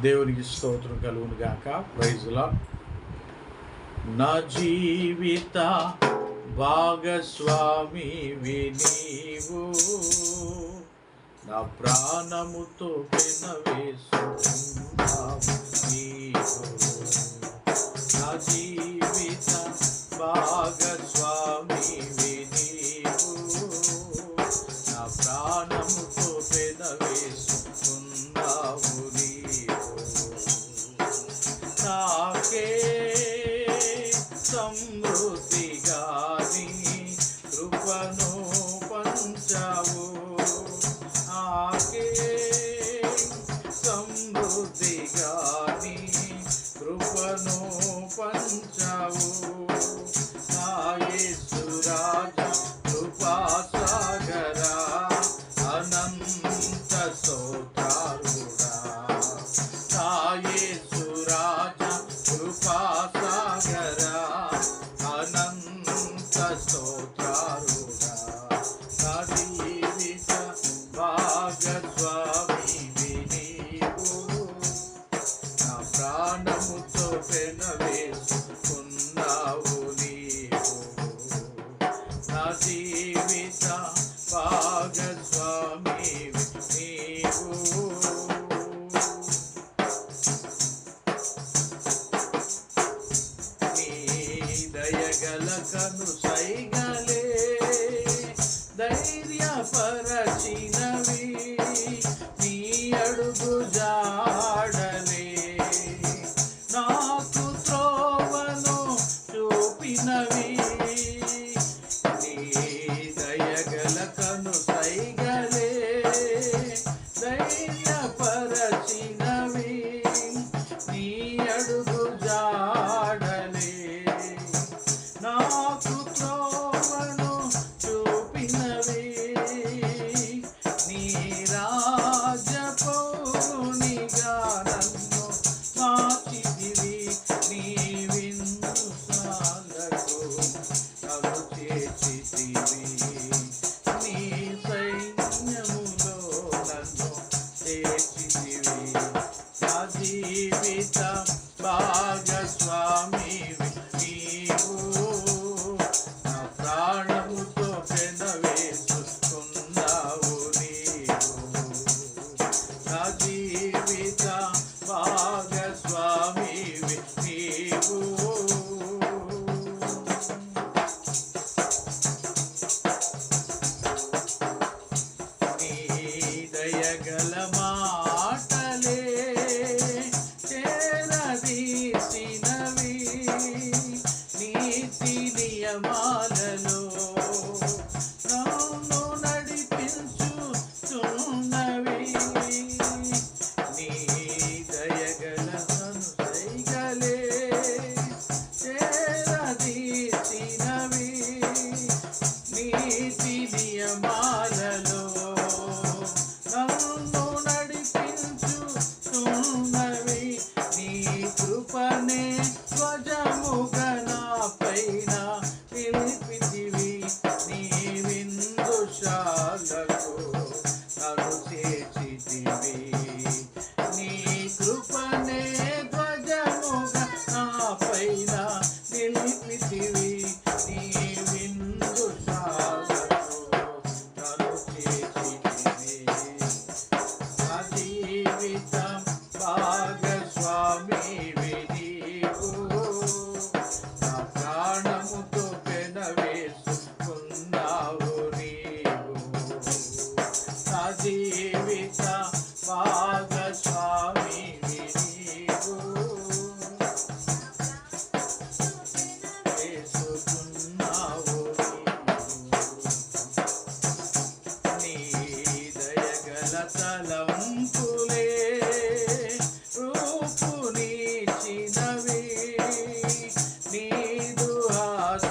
దేవునికి స్తోత్రం కలుగును గాక. ప్రైజులా నా జీవిత భాగస్వామి వినీవు. నా ప్రాణముతో పెనవేసుకుంటావు నా జీవిత భాగస్వామి వినీవు. నా ప్రాణముతో Oh. వేసుకున్నావు నీవు. నా జీవిత భాగస్వామి దయగల కను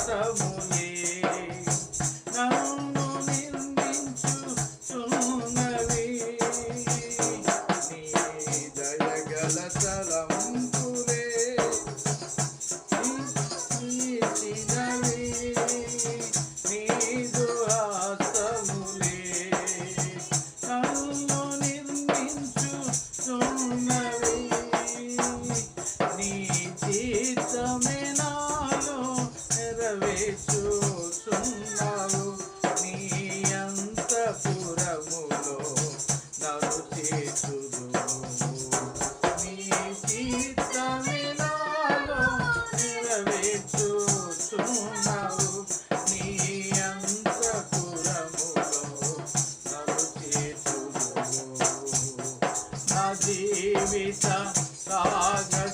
सब జీవిత భాగస్వామి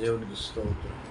దేవునికి స్తోత్రం.